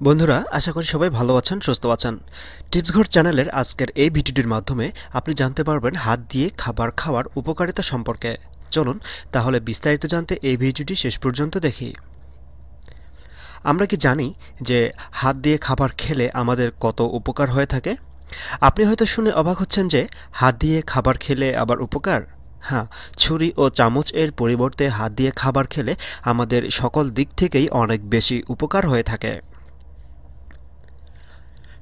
বন্ধুরা, আশা করি সবাই ভালো আছেন, সুস্থ আছেন। টিপসঘর চ্যানেলের আজকের এই ভিডিওটির মাধ্যমে আপনি জানতে পারবেন হাত দিয়ে খাবার খাওয়ার উপকারিতা সম্পর্কে। চলুন, তাহলে বিস্তারিত জানতে এই ভিডিওটি শেষ পর্যন্ত দেখি। আমরা কি জানি যে হাত দিয়ে খাবার খেলে আমাদের কত উপকার হয়ে থাকে? আপনি হয়তো শুনে অবাক হচ্ছেন যে হাত দিয়ে খাবার খেলে আবার উপকার? হ্যাঁ ছুরি ও চামচ এর পরিবর্তে হাত দিয়ে খাবার খেলে আমাদের সকল দিক থেকেই অনেক বেশি উপকার হয়ে থাকে।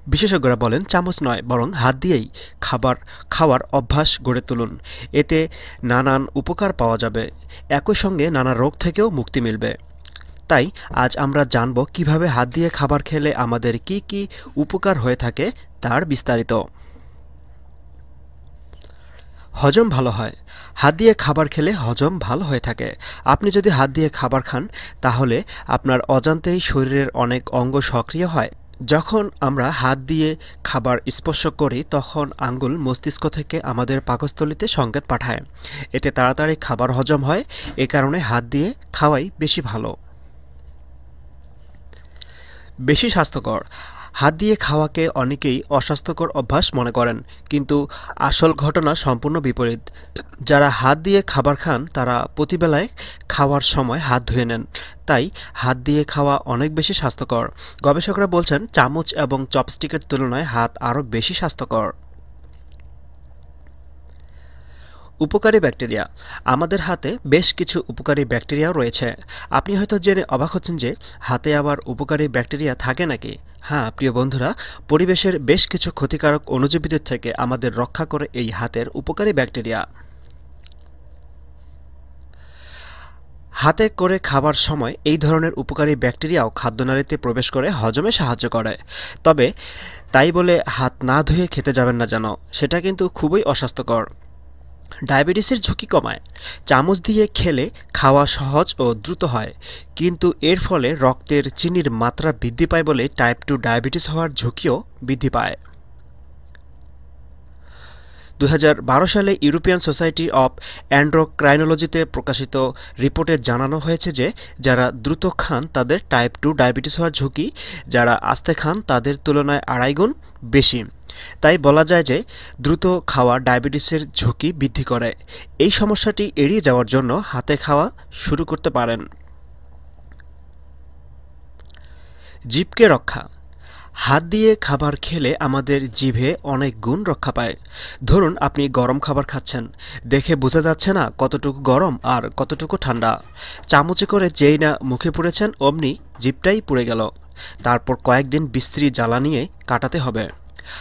বিশেষজ্ঞরা বলেন, চামচ নয়, বরং হাত দিয়েই খাবার, খাওয়ার অভ্যাস গড়ে তুলুন। এতে নানান উপকার পাওয়া যাবে। একই সঙ্গে নানা রোগ থেকেও মুক্তি মিলবে। তাই আজ আমরা জানব কীভাবে হাত দিয়ে খাবার খেলে আমাদের কি কি উপকার হয়ে থাকে তার বিস্তারিত। হজম ভালো হয়। হাত দিয়ে খাবার খেলে হজম ভালো হয়ে থাকে। আপনি যদি হাত দিয়ে খাবার খান, তাহলে আপনার অজান্তেই শরীরের অনেক অঙ্গ সক্রিয় হয়। যখন আমরা হাত দিয়ে খাবার স্পর্শ করি, তখন আঙ্গুল মস্তিষ্ক থেকে আমাদের পাকস্থলিতে সংকেত পাঠায়। এতে তাড়াতাড়ি খাবার হজম হয়, এ কারণে হাত দিয়ে খাওয়াই বেশি ভালো। বেশি স্বাস্থ্যকর। হাত দিয়ে খাওয়াকে অনেকেই অস্বাস্থ্যকর অভ্যাস মনে করেন, কিন্তু আসল ঘটনা সম্পূর্ণ বিপরীত। যারা হাত দিয়ে খাবার খান, তারা প্রতিবেলায় খাওয়ার সময় হাত ধুয়ে নেন। তাই হাত দিয়ে খাওয়া অনেক বেশি স্বাস্থ্যকর। গবেষকরা বলছেন, চামচ এবং চপস্টিকের তুলনায় হাত আরও বেশি স্বাস্থ্যকর। উপকারী ব্যাকটেরিয়া। আমাদের হাতে বেশ কিছু উপকারী ব্যাকটেরিয়াও রয়েছে। আপনি হয়তো জেনে অবাক হচ্ছেন যে, হাতে আবার উপকারী ব্যাকটেরিয়া থাকে নাকি? হ্যাঁ প্রিয় বন্ধুরা, পরিবেশের বেশ কিছু ক্ষতিকারক অনুজীবীদের থেকে আমাদের রক্ষা করে এই হাতের উপকারী ব্যাকটেরিয়া। হাতে করে খাবার সময় এই ধরনের উপকারী ব্যাকটেরিয়াও খাদ্যনালীতে প্রবেশ করে হজমে সাহায্য করে। তবে, তাই বলে হাত না ধুয়ে খেতে যাবেন না যেন, সেটা কিন্তু খুবই অস্বাস্থ্যকর। ডায়াবেটিসের ঝুঁকি কমায়। চামচ দিয়ে খেলে খাওয়া সহজ ও দ্রুত হয়, কিন্তু এর ফলে রক্তের চিনির মাত্রা বৃদ্ধি পায় বলে টাইপ টু ডায়াবেটিস হওয়ার ঝুঁকিও বৃদ্ধি পায়। দু হাজার বারো সালে ইউরোপিয়ান সোসাইটি অব অ্যান্ড্রোক্রাইনোলজিতে প্রকাশিত রিপোর্টে জানানো হয়েছে যে, যারা দ্রুত খান তাদের টাইপ টু ডায়াবেটিস হওয়ার ঝুঁকি, যারা আস্তে খান তাদের তুলনায় আড়াই গুণ বেশি। তাই বলা যায় যে, দ্রুত খাওয়া ডায়াবেটিসের ঝুঁকি বৃদ্ধি করে। এই সমস্যাটি এড়িয়ে যাওয়ার জন্য হাতে খাওয়া শুরু করতে পারেন। জীবকে রক্ষা হাত দিয়ে খাবার খেলে আমাদের জিভে অনেক গুণ রক্ষা পায়। ধরুন, আপনি গরম খাবার খাচ্ছেন। দেখে বোঝা যাচ্ছে না কতটুকু গরম আর কতটুকু ঠান্ডা। চামচে করে যেই না মুখে পুড়েছেন, অমনি জিভটাই পুড়ে গেল। তারপর কয়েকদিন বিস্ত্রী জ্বালা নিয়ে কাটাতে হবে।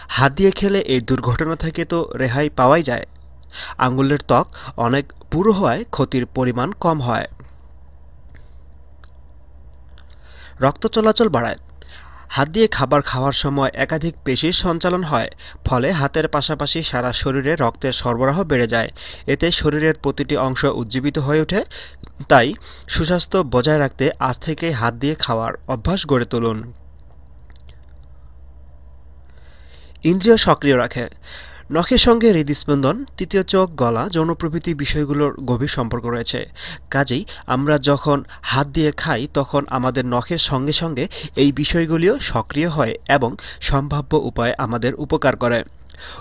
হাত দিয়ে খেলে এই দুর্ঘটনা থেকে তো রেহাই পাওয়াই যায়। আঙ্গুলের ত্বক অনেক পুরো হওয়ায় ক্ষতির পরিমাণ কম হয়। রক্ত চলাচল বাড়ায়। হাত দিয়ে খাবার খাওয়ার সময় একাধিক পেশির সঞ্চালন হয়, ফলে হাতের পাশাপাশি সারা শরীরে রক্তের সরবরাহ বেড়ে যায়। এতে শরীরের প্রতিটি অংশ উজ্জীবিত হয়ে ওঠে, তাই সুস্বাস্থ্য বজায় রাখতে আজ থেকে হাত দিয়ে খাওয়ার অভ্যাস গড়ে তুলুন। ইন্দ্রিয় সক্রিয় রাখে। নখের সঙ্গে হৃদস্পন্দন, তৃতীয় চোখ, গলা, যৌন প্রভৃতি বিষয়গুলোর গভীর সম্পর্ক রয়েছে। কাজেই আমরা যখন হাত দিয়ে খাই, তখন আমাদের নখের সঙ্গে সঙ্গে এই বিষয়গুলিও সক্রিয় হয় এবং সম্ভাব্য উপায়ে আমাদের উপকার করে।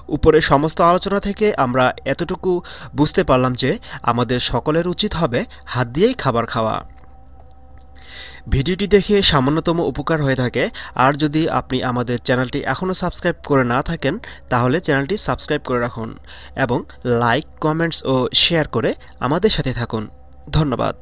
উপরে সমস্ত আলোচনা থেকে আমরা এতটুকু বুঝতে পারলাম যে আমাদের সকলের উচিত হবে হাত দিয়েই খাবার খাওয়া। ভিডিওটি দেখে সামান্যতম উপকার হয়ে থাকে। আর যদি আপনি আমাদের চ্যানেলটি এখনও সাবস্ক্রাইব করে না থাকেন, তাহলে চ্যানেলটি সাবস্ক্রাইব করে রাখুন এবং লাইক, কমেন্টস ও শেয়ার করে আমাদের সাথে থাকুন। ধন্যবাদ।